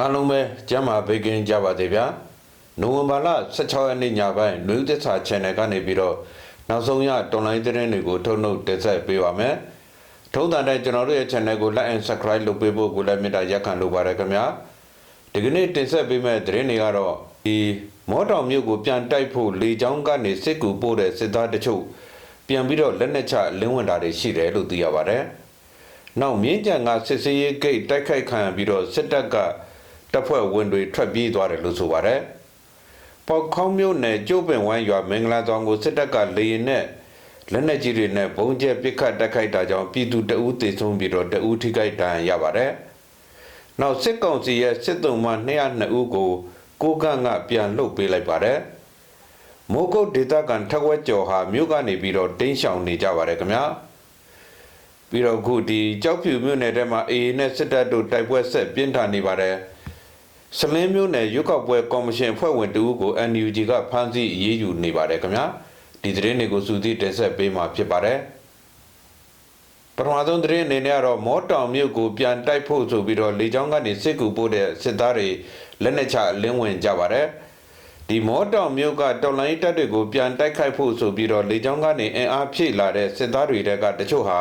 အားလုံးပဲကျမ်းမာဘေးကင်းကြပါစေဗျာနိုဝင်ဘာလ16ရက်နေ့ညပိုင်းနွေဦးသစ္စာ channel ကနေပြီးတော့နောက်ဆုံးရတွန်လိုင်းသတင်းတွေကိုထုတ်နှုတ်တင်ဆက်ပေးပါမယ်ထုံးတန်တဲ့ကျွန်တော်တို့ရဲ့ channel ကို like and subscribe လုပ်ပေးဖို့ကိုလည်းမေတ္တာရက်ခံလိုပါတယ်ခင်ဗျာဒီကနေ့တင်ဆက်ပေးမယ့်သတင်းတွေကတော့ဒီမော်တော်မြို့ကိုပြန်တိုက်ဖို့လေကြောင်းကနေစစ်ကူပို့တဲ့စစ်သားတချို့ပြန်ပြီးတော့လက်နက်ချလင်းဝင်တာတွေရှိတယ်လို့သိရပါတယ်နောက်မြင်းကြံကစစ်စေးရေးဂိတ်တိုက်ခိုက်ခံရပြီးတော့စစ်တပ်က တပ်ဖွဲ့ဝင်တွေထွက်ပြေးသွားတယ်လို့ဆိုပါတယ်။ပေါခေါင်းမြို့နယ်ကျိုးပင်ဝမ်းရွာမင်္ဂလာဆောင်ကိုစစ်တပ်ကလေရင်နဲ့လက်နက်ကြီးတွေနဲ့ဘုံကျဲပစ်ခတ်တိုက်ခိုက်တာကြောင့်ပြည်သူတအူးသေဆုံးပြီးတော့တအူးထိခိုက်ဒဏ်ရာရပါတယ်။နောက်စစ်ကောင်စီရဲ့စစ်တုံးမှ202ဦးကိုကိုကန့်ကပြန်လှုပ်ပေးလိုက်ပါတယ်။မိုးကုတ်ဒေသခံထက်ဝက်ကျော်ဟာမြို့ကနေပြီးတော့တင်းရှောင်နေကြပါတယ်ခင်ဗျာ။ပြီးတော့ခုဒီကြောက်ဖြူမြို့နယ်ထဲမှာအေအေနဲ့စစ်တပ်တို့တိုက်ပွဲဆက်ပြင်းထန်နေပါတယ်။ စလင်းမျိုးနယ်ရွက်ောက်ပွဲကော်မရှင်ဖွဲ့ဝင်တူကို NUG ကဖမ်းဆီးအရေးယူနေပါတယ်ခင်ဗျာဒီသတင်းတွေကိုစူးစီးတင်ဆက်ပေးမှာဖြစ်ပါတယ်ပထမဆုံးသတင်းအနေနဲ့ကတော့မောတောင်မြို့ကိုပြန်တိုက်ဖို့ဆိုပြီးတော့လေကြောင်းကနေစစ်ကူပို့တဲ့စစ်သားတွေလက်နက်ချလင်းဝင်ကြပါတယ်ဒီမောတောင်မြို့ကတော်လိုင်းတပ်တွေကိုပြန်တိုက်ခိုက်ဖို့ဆိုပြီးတော့လေကြောင်းကနေအင်အားဖြည့်လာတဲ့စစ်သားတွေတဲကတချို့ဟာ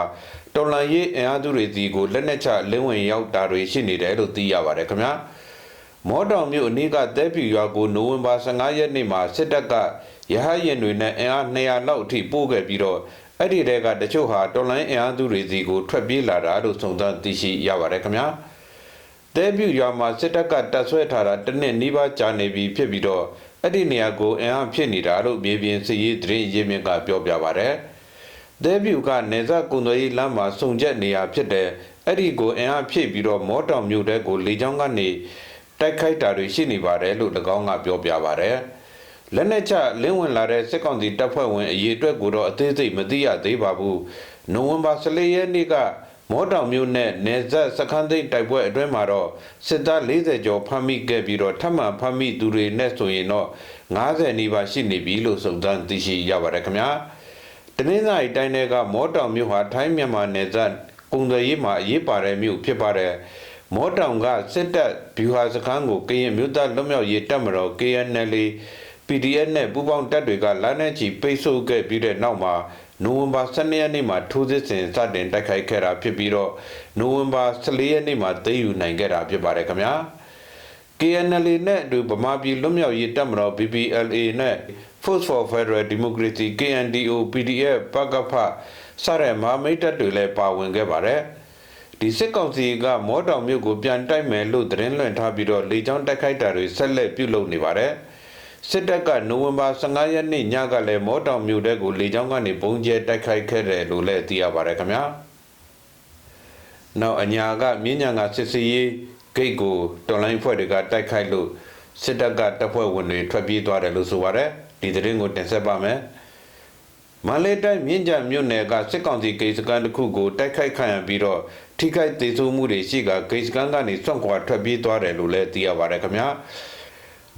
တော်လိုင်းရေးအင်အားစုတွေစီကိုလက်နက်ချလင်းဝင်ရောက်တာတွေရှိနေတယ်လို့သိရပါတယ်ခင်ဗျာ မော်တောင်မြို့အနီးကတဲပြူရွာကိုနိုဝင်ဘာ15ရက်နေ့မှာစစ်တပ်ကရဟရင်တွေနဲ့အင်အား200လောက်အထိပို့ခဲ့ပြီးတော့အဲ့ဒီတဲကတချို့ဟာတော်လိုင်းအင်အားသူတွေစီကိုထွက်ပြေးလာတာလို့စုံစမ်းသိရှိရပါတယ်ခင်ဗျာတဲပြူရွာမှာစစ်တပ်ကတပ်ဆွဲထားတာတနစ်နီးပါးကြာနေပြီဖြစ်ပြီးတော့အဲ့ဒီနေရာကိုအင်အားဖြစ်နေတာလို့မြေပြင်စစ်ရေးသတင်းရင်းမြစ်ကပြောပြပါတယ်တဲပြူကနေဇကုံသွေးလမ်းမှာစုံချက်နေရာဖြစ်တဲ့အဲ့ဒီကိုအင်အားဖြည့်ပြီးတော့မော်တောင်မြို့တဲကိုလေကြောင်းကနေ တိုက်ခိုက်တာတွေရှိနေပါတယ်လို့၎င်းကပြောပြပါတယ်။လက်နက်ချလင်းဝင်လာတဲ့စစ်ကောင်စီတပ်ဖွဲ့ဝင်အရေးအတွက်ကိုတော့အသေးစိတ်မသိရသေးပါဘူး။နိုဝင်ဘာ14ရက်နေ့ကမောတောင်မြို့နယ်နေဆက်စခန်းသိမ်းတိုက်ပွဲအတွင်းမှာတော့စစ်သား40ကျော်ဖမ်းမိခဲ့ပြီးတော့ထပ်မံဖမ်းမိသူတွေနဲ့ဆိုရင်တော့90နီးပါးရှိနေပြီလို့စုံစမ်းသိရှိရပါတယ်ခင်ဗျာ။တနင်္သာရီတိုင်းကမောတောင်မြို့ဟာထိုင်းမြန်မာနယ်စပ်ကုံသွေးရေးမှာအရေးပါတဲ့မြို့ဖြစ်ပါတယ်။ မောတောင်ကစစ်တပ်ဗျူဟာစခန်းကိုကရင်မြို့သားလွတ်မြောက်ရေးတပ်မတော် KNL PDF နဲ့ပူးပေါင်းတပ်တွေကလမ်းနဲ့ချီပိတ်ဆို့ခဲ့ပြီးတဲ့နောက်မှာနိုဝင်ဘာ12ရက်နေ့မှာထိုးစစ်ဆင်စတင်တိုက်ခိုက်ခဲ့တာဖြစ်ပြီးတော့နိုဝင်ဘာ14ရက်နေ့မှာသိမ်းယူနိုင်ခဲ့တာဖြစ်ပါတယ်ခင်ဗျာ KNL နဲ့အတူဗမာပြည်လွတ်မြောက်ရေးတပ်မတော် BPLA နဲ့ Force for Federal Democracy KNDO PDF ပကဖစတဲ့မဟာမိတ်တပ်တွေလည်းပါဝင်ခဲ့ပါတယ်။ ဒီစစ်ကောင်စီကမောတောင်မြို့ကိုပြန်တိုက်မယ်လို့သတင်းလွှင့်ထားပြီးတော့လေကြောင်းတိုက်ခိုက်တာတွေဆက်လက်ပြုလုပ်နေပါတယ်စစ်တပ်ကနိုဝင်ဘာ15ရက်နေ့ညကလည်းမောတောင်မြို့တဲကိုလေကြောင်းကနေပုံကျဲတိုက်ခိုက်ခဲ့တယ်လို့လည်းသိရပါတယ်ခင်ဗျာနောက်အညာကမြင်းညာကစစ်စီရေးဂိတ်ကိုတော်လိုင်းဖွဲ့တွေကတိုက်ခိုက်လို့စစ်တပ်ကတပ်ဖွဲ့ဝင်တွေထွက်ပြေးသွားတယ်လို့ဆိုပါတယ်ဒီသတင်းကိုတင်ဆက်ပါမယ်မလေးတိုင်းမြင်းကြံမြို့နယ်ကစစ်ကောင်စီဂိတ်စကန်တစ်ခုကိုတိုက်ခိုက်ခံရပြီးတော့ထိခိုက်သေးဆုံးမှုတွေရှိကဂိတ်စကန်ကနေစွန့်ခွာထွက်ပြေးသွားတယ်လို့လည်းသိရပါတယ်ခင်ဗျာ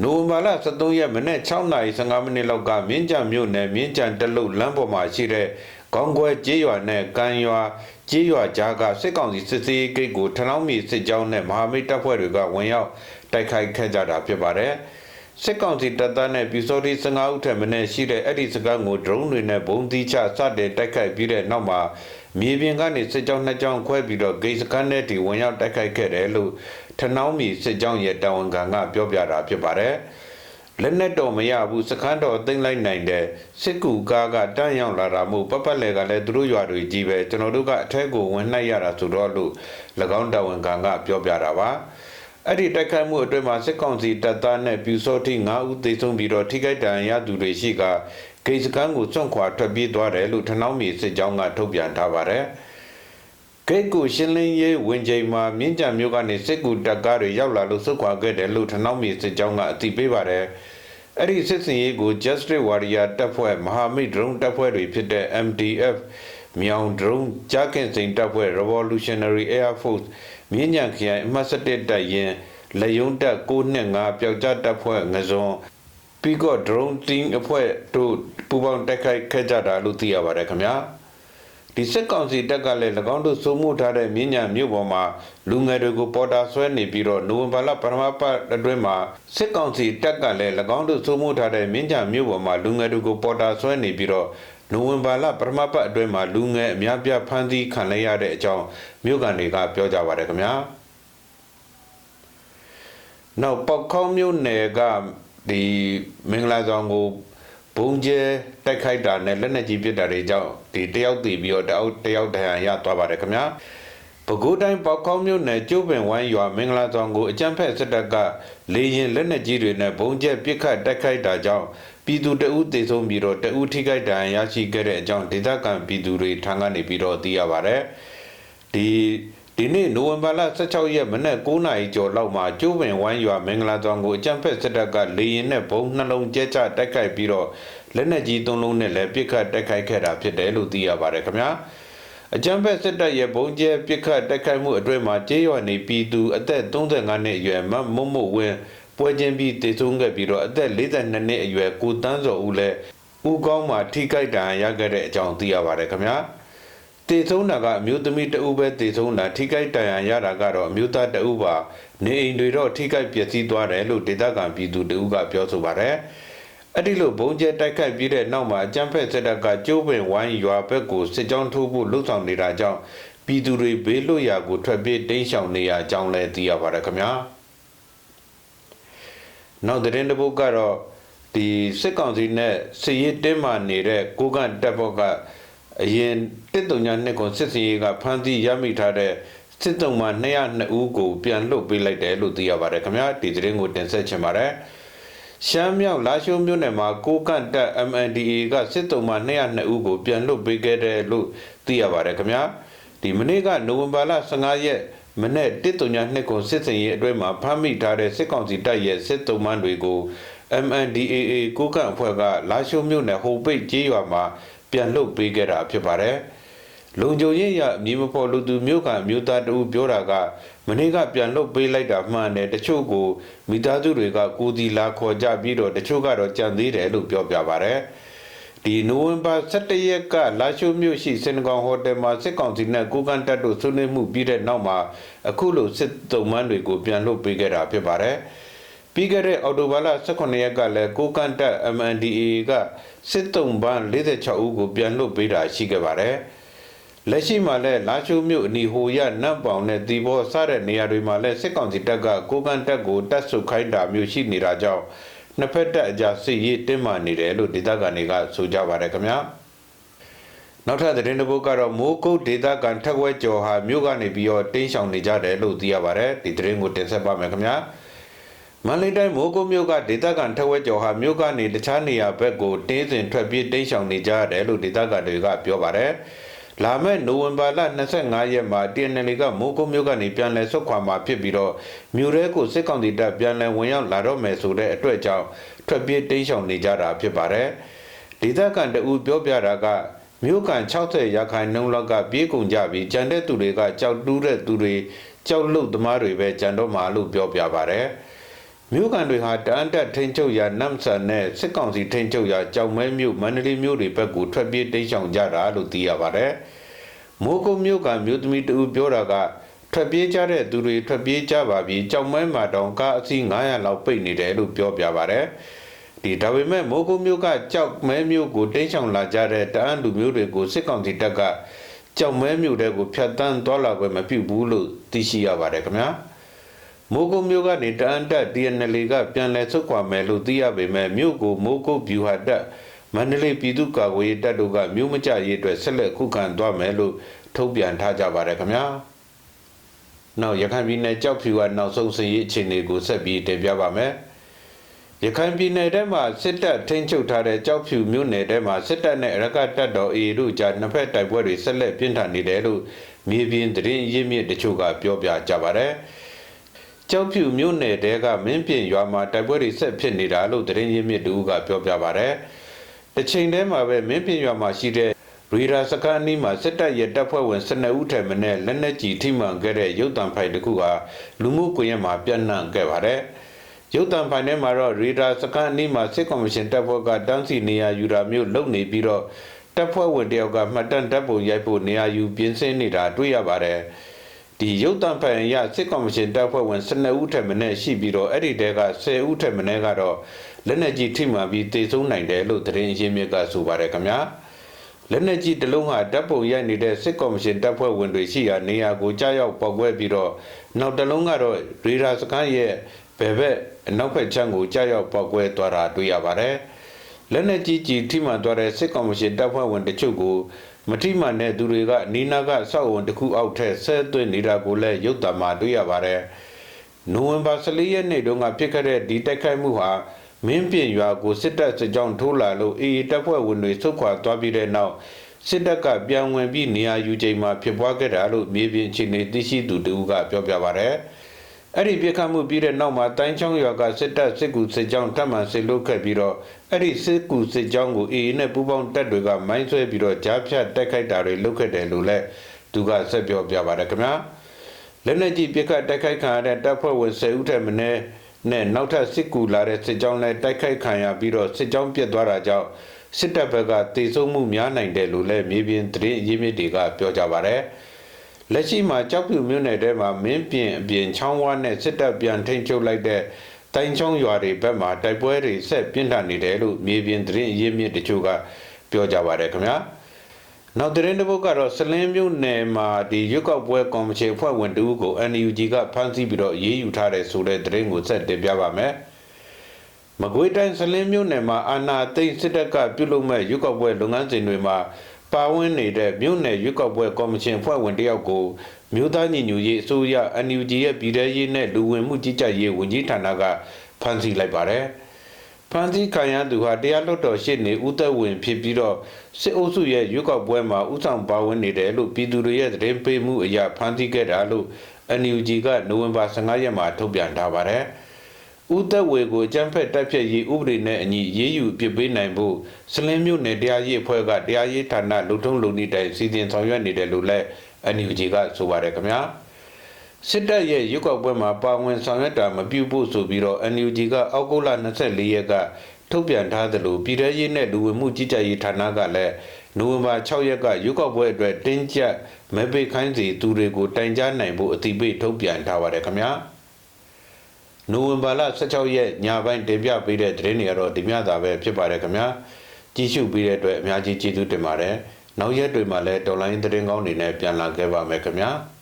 နိုဝင်ဘာလ23ရက်မနေ့6:15မိနစ်လောက်ကမြင်းကြံမြို့နယ်မြင်းကြံတလုတ်လမ်းပေါ်မှာရှိတဲ့ကောင်းကွဲကျေးရွာနဲ့ကန်ရွာကျေးရွာကြားကစစ်ကောင်စီစစ်စေးဂိတ်ကိုထနောင်းမီစစ်ကြောင်းနဲ့မဟာမိတ်တပ်ဖွဲ့တွေကဝင်ရောက်တိုက်ခိုက်ခဲ့ကြတာဖြစ်ပါတယ်။စစ်ကောင်စီတပ်သားနဲ့ပြူစောတိ15ဦးထက်မနည်းရှိတဲ့အဲ့ဒီစကားကို drone တွေနဲ့ဘုံသီးချစတင်တိုက်ခိုက်ပြီးတဲ့နောက်မှာ မြေပြင်ကနေစစ်ကြောင်းနှစ်ကြောင်းခွဲပြီးတော့ဂိတ်စကန်နဲ့တီဝင်ရောက်တိုက်ခိုက်ခဲ့တယ်လို့ထနောင်းမီစစ်ကြောင်းရဲ့တာဝန်ခံကပြောပြတာဖြစ်ပါတယ်လက်နက်တော်မရဘူးစခန်းတော်သိမ့်လိုက်နိုင်တဲ့စစ်ကူကားကတန်းရောက်လာတာမို့ပပလဲကလည်းသူတို့ရွာတွေကြီးပဲကျွန်တော်တို့ကအထက်ကိုဝင်နှိုက်ရတာဆိုတော့လို့၎င်းတာဝန်ခံကပြောပြတာပါအဲ့ဒီတိုက်ခိုက်မှုအတွင်းမှာစစ်ကောင်စီတပ်သားနဲ့ပြူစောတိ9ဦးသေဆုံးပြီးတော့ထိခိုက်ဒဏ်ရာရသူတွေရှိက ဂိတ်စကန်ကိုစွန့်ခွာထွက်ပြေးသွားတယ်လို့ထနောင်းမြေစစ်ကြောင်းကထုတ်ပြန်ထားပါတယ်။ဂိတ်ကိုရှင်းလင်းရေးဝင်ချိန်မှာမြင်းကြံမျိုးကနေစစ်ကူတပ်ကားတွေရောက်လာလို့စွန့်ခွာခဲ့တယ်လို့ထနောင်းမြေစစ်ကြောင်းကအသိပေးပါတယ်။အဲ့ဒီစစ်စင်ရေးကို Justice Warrior တပ်ဖွဲ့မဟာမိတ် drone တပ်ဖွဲ့တွေဖြစ်တဲ့ MDF မြောင် drone ကြားကင်စိန်တပ်ဖွဲ့ Revolutionary Air Force မြင်းညံခရိုင်အမှတ်7တပ်ရင်လက်ယုံတပ်925ပျောက်ကြားတပ်ဖွဲ့ငဇွန် ပီကော့ drone team အဖွဲ့တို့ပူးပေါင်းတိုက်ခိုက်ခဲ့ကြတာလို့သိရပါတယ်ခင်ဗျာဒီစစ်ကောင်စီတပ်ကလည်း၎င်းတို့စိုးမိုးထားတဲ့မြင်းညာမြို့ပေါ်မှာလူငယ်တွေကိုပေါ်တာဆွဲနေပြီးတော့နိုဝင်ဘာလပထမပတ်အတွင်းမှာစစ်ကောင်စီတပ်ကလည်း၎င်းတို့စိုးမိုးထားတဲ့မြင်းညာမြို့ပေါ်မှာလူငယ်တွေကိုပေါ်တာဆွဲနေပြီးတော့နိုဝင်ဘာလပထမပတ်အတွင်းမှာလူငယ်အများပြားဖမ်းဆီးခံရရတဲ့အကြောင်းမြို့ကန်တွေကပြောကြပါတယ်ခင်ဗျာနောက်ပောက်ခေါင်းမြို့နယ်က ဒီမင်္ဂလာဆောင်ကိုဘုံကျဲတိုက်ခိုက်တာနဲ့လက်နက်ကြီးပစ်တာတွေကြောင့်ဒီတယောက်တည်ပြီးတော့တယောက်တယောက်တရံရသွားပါတယ်ခင်ဗျာပဲခူးတိုင်းပေါက်ခေါင်းမြို့နယ်ကျုပ်ပင်ဝိုင်းရွာမင်္ဂလာဆောင်ကိုအကြမ်းဖက်စစ်တပ်ကလေရင်လက်နက်ကြီးတွေနဲ့ဘုံကျဲပစ်ခတ်တိုက်ခိုက်တာကြောင့်ပြည်သူတအုပ်တေဆုံးပြီးတော့တအုပ်ထိခိုက်ဒဏ်ရာရရှိခဲ့တဲ့အကြောင်းဒေသခံပြည်သူတွေထံကနေပြီးတော့သိရပါတယ်ဒီ ဒီနေ့နိုဝင်ဘာလ16ရက်မနက်9:00နာရီကျော်လောက်မှာကျိုးပင်ဝိုင်းရွာမင်္ဂလာဆောင်ကိုအကြမ်းဖက်စစ်တပ်ကလေရင်နဲ့ဘုံနှလုံးကျဲချတိုက်ခိုက်ပြီးတော့လက်နက်ကြီးသုံးလုံးနဲ့လည်းပစ်ခတ်တိုက်ခိုက်ခဲ့တာဖြစ်တယ်လို့သိရပါတယ်ခင်ဗျာအကြမ်းဖက်စစ်တပ်ရဲ့ဘုံကျဲပစ်ခတ်တိုက်ခိုက်မှုအတွင်းမှာကျေးရွာနေပြည်သူအသက်35နှစ်အရွယ်မမုံမုံဝင်းပွဲချင်းပြီးတည်ဆုံးခဲ့ပြီးတော့အသက်42နှစ်အရွယ်ကိုတန်းစော်ဦးလည်းဦးကောင်းမှာထိခိုက်ဒဏ်ရာရခဲ့တဲ့အကြောင်းသိရပါတယ်ခင်ဗျာ တည်ဆုံးတာကအမျိုးသမီးတဦးပဲတည်ဆုံးတာထိခိုက်ဒဏ်ရာရတာကတော့အမျိုးသားတဦးပါနေအိမ်တွေတော့ထိခိုက်ပျက်စီးသွားတယ်လို့ဒေသခံပြည်သူတဦးကပြောဆိုပါတယ်အဲ့ဒီလိုဘုံကျဲတိုက်ခိုက်ပြီးတဲ့နောက်မှာအကြမ်းဖက်စစ်တပ်ကကျိုးပင်ဝိုင်းရွာဘက်ကိုစစ်ကြောင်းထိုးဖို့လှုံ့ဆော်နေတာကြောင့်ပြည်သူတွေဘေးလွတ်ရာကိုထွက်ပြေးတိမ်းရှောင်နေရကြောင်းလည်းသိရပါတယ်ခင်ဗျာနောက်တဲ့တစ်ပုတ်ကတော့ဒီစစ်ကောင်စီနဲ့စစ်ရေးတင်းမာနေတဲ့ကိုကန့်တပ်ဘော့က အရင်တစ်တုံညာနှစ်ကိုစစ်စင်ရေးကဖမ်းဆီးရမိထားတဲ့စစ်တုံမှ202ဦးကိုပြန်လွတ်ပေးလိုက်တယ်လို့သိရပါတယ်ခင်ဗျာဒီသတင်းကိုတင်ဆက်ချင်ပါတယ်ရှမ်းမြောက်လာရှိုးမြို့နယ်မှာကိုကန့်တက် MNDA ကစစ်တုံမှ202ဦးကိုပြန်လွတ်ပေးခဲ့တယ်လို့သိရပါတယ်ခင်ဗျာဒီမနေ့ကနိုဝင်ဘာလ15ရက်မနေ့တစ်တုံညာနှစ်ကိုစစ်စင်ရေးအတွင်းမှာဖမ်းမိထားတဲ့စစ်ကောင်စီတပ်ရဲ့စစ်တုံမှန်တွေကို MNDAA ကိုကန့်အဖွဲ့ကလာရှိုးမြို့နယ်ဟိုပိတ်ကျေးရွာမှာ ပြန်လွတ်ပေးခဲ့တာဖြစ်ပါတယ်။လုံခြုံရေးရမြေမဖော်လူသူမျိုးကမျိုးသားတဦးပြောတာကမနေ့ကပြန်လွတ်ပေးလိုက်တာမှန်တယ်တချို့ကိုမိသားစုတွေကကိုဒီလာခေါ်ကြပြီးတော့တချို့ကတော့ကြံသေးတယ်လို့ပြောပြပါတယ်။ဒီနိုဝင်ဘာ17ရက်ကလာရှိုးမြို့ရှိစင်ကောင်ဟိုတယ်မှာစစ်ကောင်စီနဲ့ကိုကန်တက်တို့ဆွေးနွေးမှုပြီးတဲ့နောက်မှာအခုလိုစစ်တုံးမန်းတွေကိုပြန်လွတ်ပေးခဲ့တာဖြစ်ပါတယ်။ ပြီးခဲ့တဲ့အော်တိုဘာလ18ရက်ကလည်းကိုကန်တက် MNDA ကစစ်တုံးပန်း46ဦးကိုပြန်လွတ်ပေးတာရှိခဲ့ပါတယ်။လက်ရှိမှာလည်းလာချိုမြို့အနီဟိုရနတ်ပေါင်နဲ့တီဘောစတဲ့နေရာတွေမှာလည်းစစ်ကောင်စီတပ်ကကိုကန်တက်ကိုတပ်ဆုခိုင်းတာမျိုးရှိနေတာကြောင့်နှစ်ဖက်တပ်အကြစစ်ရေးတင်းမာနေတယ်လို့ဒေသခံတွေကဆိုကြပါတယ်ခင်ဗျာ။နောက်ထပ်သတင်းတစ်ပုဒ်ကတော့မိုးကုတ်ဒေသခံထက်ဝဲကျော်ဟာမြို့ကနေပြီးတော့တင်းရှောင်နေကြတယ်လို့သိရပါတယ်ဒီသတင်းကိုတင်ဆက်ပါမယ်ခင်ဗျာ။ မန္တလေးတိုင်းမိုးကုတ်မြို့ကဒေသခံထက်ဝက်ကျော်ဟာမြို့ကနေတခြားနေရာဘက်ကိုတင်းစဉ်ထွက်ပြေးတိမ်းရှောင်နေကြရတယ်လို့ဒေသခံတွေကပြောပါတယ်။လာမယ့်နိုဝင်ဘာလ25ရက်မှာ TNL ကမိုးကုတ်မြို့ကနေပြန်လည်ဆွတ်ခွာမှာဖြစ်ပြီးတော့မြို့ရဲကိုစစ်ကောင်စီတပ်ပြန်လည်ဝင်ရောက်လာတော့မယ်ဆိုတဲ့အတွက်ကြောင့်ထွက်ပြေးတိမ်းရှောင်နေကြတာဖြစ်ပါတယ်။ဒေသခံတအူပြောပြတာကမြို့ကန်60ရာခိုင်နှုန်းလောက်ကပြေးကုန်ကြပြီးကြံတဲ့သူတွေကကြောက်တူးတဲ့သူတွေကြောက်လုတ်သမားတွေပဲကြံတော့မှာလို့ပြောပြပါတယ်။ မြို့ကန်တွေဟာတအန်တက်ထိန်ချုပ်ရာနမ်ဆန်နဲ့စစ်ကောင်စီထိန်ချုပ်ရာကြောင်မဲမြို့မန္တလေးမြို့တွေဘက်ကိုထွက်ပြေးတိမ်းရှောင်ကြတာလို့သိရပါတယ်။မိုးကုတ်မြို့ကမြို့သမီးတူပြောတာကထွက်ပြေးကြတဲ့သူတွေထွက်ပြေးကြပါပြီကြောင်မဲမှာတောင်ကားအစီး900လောက်ပိတ်နေတယ်လို့ပြောပြပါတယ်။ဒီဒါပေမဲ့မိုးကုတ်မြို့ကကြောက်မဲမြို့ကိုတိမ်းရှောင်လာကြတဲ့တအန်လူမျိုးတွေကိုစစ်ကောင်စီတပ်ကကြောက်မဲမြို့တဲကိုဖျက်ဆီးသွားလာခွင့်မပြုဘူးလို့သိရှိရပါတယ်ခင်ဗျာ။ မိုးကုတ်မြို့ကနေတအန်တက် TNL ကပြန်လည်ဆုတ်ခွာမယ်လို့သိရပေမဲ့မြို့ကိုမိုးကုတ်ဗျူဟာတက်မန္တလေးပြည်သူ့ကာကွယ်ရေးတပ်တို့ကမြို့မကျရေးအတွက်ဆက်လက်ခုခံသွားမယ်လို့ထုတ်ပြန်ထားကြပါတယ်ခင်ဗျာ။နောက်ရခိုင်ပြည်နယ်ကြောက်ဖြူကနောက်ဆုံးစည်ရေးအခြေအနေကိုဆက်ပြီးတင်ပြပါမယ်။ရခိုင်ပြည်နယ်ထဲမှာစစ်တပ်ထိန်းချုပ်ထားတဲ့ကြောက်ဖြူမြို့နယ်ထဲမှာစစ်တပ်နဲ့ရကတပ်တော် AA တို့ကြားနှစ်ဖက်တိုက်ပွဲတွေဆက်လက်ပြင်းထန်နေတယ်လို့မြေပြင်သတင်းရင်းမြစ်တချို့ကပြောပြကြပါတယ်။ ကြောက်ဖြူမြို့နယ်တဲကမင်းပြင်ရွာမှာတိုက်ပွဲတွေဆက်ဖြစ်နေတာလို့သတင်းရင်းမြစ်တူကပြောပြပါဗျ။တစ်ချိန်တည်းမှာပဲမင်းပြင်ရွာမှာရှိတဲ့ရီရာစကန်နီးမှာစစ်တပ်ရဲ့တပ်ဖွဲ့ဝင်12ဦးထက်မနည်းလက်နက်ကြီးထိမှန်ခဲ့တဲ့ရုပ်တံဖိုင်တစ်ခုဟာလူမှုကွန်ရက်မှာပြန့်နှံ့ခဲ့ပါတယ်။ရုပ်တံဖိုင်ထဲမှာတော့ရီရာစကန်နီးမှာစစ်ကော်မရှင်တပ်ဖွဲ့ကတန်းစီနေရယူတာမျိုးလုပ်နေပြီးတော့တပ်ဖွဲ့ဝင်တယောက်ကမှတ်တမ်းတပ်ပုံရိုက်ဖို့နေရာယူပြင်ဆင်နေတာတွေ့ရပါတယ် ဒီရုပ်တံဖန်ရစစ်ကော်မရှင်တပ်ဖွဲ့ဝင်12ဦးထက်မနည်းရှိပြီးတော့အဲ့ဒီတဲက10ဦးထက်မနည်းကတော့လက်နက်ကြီးထိမှန်ပြီးတေဆုံးနိုင်တယ်လို့သတင်းရင်းမြစ်ကဆိုပါတယ်ခင်ဗျာလက်နက်ကြီးတစ်လုံးဟာတပ်ပုံရိုက်နေတဲ့စစ်ကော်မရှင်တပ်ဖွဲ့ဝင်တွေရှိရာနေရာကိုကြားရောက်ပေါက်ကွဲပြီးတော့နောက်တစ်လုံးကတော့ရေဒါစကန်ရဲ့ဘယ်ဘက်အနောက်ဘက်ခြမ်းကိုကြားရောက်ပေါက်ကွဲသွားတာတွေ့ရပါတယ် လက်နက်ကြီးကြီးထိမှန်သွားတဲ့စစ်ကောင်စီတပ်ဖွဲ့ဝင်တချို့ကိုမထိမှန်တဲ့သူတွေကနီနာကစောက်ဝန်တစ်ခုအောက်ထက်ဆဲသွင်းနေတာကိုလည်းရုပ်သံမှာတွေ့ရပါတယ်။နိုဝင်ဘာ14ရက်နေ့တုန်းကဖြစ်ခဲ့တဲ့ဒီတိုက်ခိုက်မှုဟာမင်းပြင်ရွာကိုစစ်တပ်စစ်ကြောင်းထိုးလာလို့အေအေတပ်ဖွဲ့ဝင်တွေဆုတ်ခွာသွားပြီးတဲ့နောက်စစ်တပ်ကပြန်ဝင်ပြီးနေရာယူချိန်မှာဖြစ်ပွားခဲ့တာလို့မြေပြင်အခြေအနေသိရှိသူတူကပြောပြပါတယ်။ အဲ့ဒီပြစ်ခတ်မှုပြီးတဲ့နောက်မှာတိုင်းချောင်းရွာကစစ်တပ်စစ်ကူစစ်ကြောင်းထပ်မံစစ်လုပ်ခဲ့ပြီးတော့အဲ့ဒီစစ်ကူစစ်ကြောင်းကိုအေအေနဲ့ပူးပေါင်းတပ်တွေကမိုင်းဆွဲပြီးတော့ကြားဖြတ်တိုက်ခိုက်တာတွေလုပ်ခဲ့တယ်လို့လည်းသူကဆက်ပြောပြပါတယ်ခင်ဗျာလက်နက်ကြီးပြစ်ခတ်တိုက်ခိုက်ခံရတဲ့တပ်ဖွဲ့ဝင်10ဦးထက်မနည်းနဲ့နောက်ထပ်စစ်ကူလာတဲ့စစ်ကြောင်းလည်းတိုက်ခိုက်ခံရပြီးတော့စစ်ကြောင်းပြတ်သွားတာကြောင့်စစ်တပ်ဘက်ကတေဆုံးမှုများနိုင်တယ်လို့လည်းမြေပြင်သတင်းရင်းမြစ်တွေကပြောကြပါတယ်။ လက်ရှိမှာကြောက်ဖြူမြို့နယ်ထဲမှာမင်းပြင်အပြင်ချောင်းဝါနဲ့စစ်တပ်ပြန်ထိန်ချုပ်လိုက်တဲ့တိုင်ချောင်းရွာတွေဘက်မှာတိုက်ပွဲတွေဆက်ပြင်းထန်နေတယ်လို့မြေပြင်သတင်းအရင်းမြစ်တချို့ကပြောကြပါတယ်ခင်ဗျာနောက်သတင်းတစ်ပုဒ်ကတော့စလင်းမြို့နယ်မှာဒီရွက်ကောက်ပွဲကော်မရှင်ဖွဲ့ဝင်တူကို NUG ကဖမ်းဆီးပြီးတော့ရေးယူထားတယ်ဆိုတဲ့သတင်းကိုဆက်တင်ပြပါမယ်မကွေးတိုင်းစလင်းမြို့နယ်မှာအာနာသိန်းစစ်တပ်ကပြုလုပ်မဲ့ရွက်ကောက်ပွဲလုပ်ငန်းစဉ်တွေမှာ ပါဝင်နေတဲ့မြို့နယ်ရွက်ကောက်ပွဲကော်မရှင်ဖွဲ့ဝင်တယောက်ကိုမြို့သားညီညွတ်ရေးအစိုးရ NUG ရဲ့ပြည်ထရေးနဲ့လူဝင်မှုကြီးကြပ်ရေးဝန်ကြီးဌာနကဖမ်းဆီးလိုက်ပါတယ်။ဖမ်းဆီးခံရသူဟာတရားလွတ်တော်ရှေ့နေဦးသက်ဝင်ဖြစ်ပြီးတော့စစ်အုပ်စုရဲ့ရွက်ကောက်ပွဲမှာဥဆောင်ပါဝင်နေတယ်လို့ပြည်သူတွေရဲ့သတင်းပေးမှုအရဖမ်းဆီးခဲ့တာလို့ NUG ကနိုဝင်ဘာ15ရက်မှာထုတ်ပြန်ထားပါတယ်။ ဦးသက်ဝေကိုကြမ်းဖက်တိုက်ဖြတ်ရေးဥပဒေနဲ့အညီရေးယူပြစ်ပေးနိုင်ဖို့စလင်းမြို့နယ်တရားရေးအဖွဲ့ကတရားရေးဌာနလူထုံးလူနည်းတိုင်စီစဉ်ဆောင်ရွက်နေတယ်လို့လည်း NUG ကဆိုပါတယ်ခင်ဗျာစစ်တပ်ရဲ့ရွက်ကောက်ပွဲမှာပါဝင်ဆောင်ရွက်တာမပြုဖို့ဆိုပြီးတော့ NUG ကအောက်တိုဘာ24ရက်ကထုတ်ပြန်ထားသလိုပြည်ထရေးနဲ့လူဝင်မှုကြီးကြပ်ရေးဌာနကလည်းနိုဝင်ဘာ6ရက်ကရွက်ကောက်ပွဲအတွက်တင်းကျပ်မဲပေးခိုင်းစီသူတွေကိုတိုင်ကြားနိုင်ဖို့အတိအပိထုတ်ပြန်ထားပါတယ်ခင်ဗျာ နိုဝင်ဘာလ16ရက်ညပိုင်းတင်ပြပေးတဲ့သတင်းတွေကတော့ဒီမြတာပဲဖြစ်ပါတယ်ခင်ဗျာကြည့်ရှုပေးတဲ့အတွက်အများကြီးကျေးဇူးတင်ပါတယ်နောက်ရက်တွေမှာလည်းတော်လိုင်းသတင်းကောင်းတွေနဲ့ပြန်လာခဲ့ပါမယ်ခင်ဗျာ။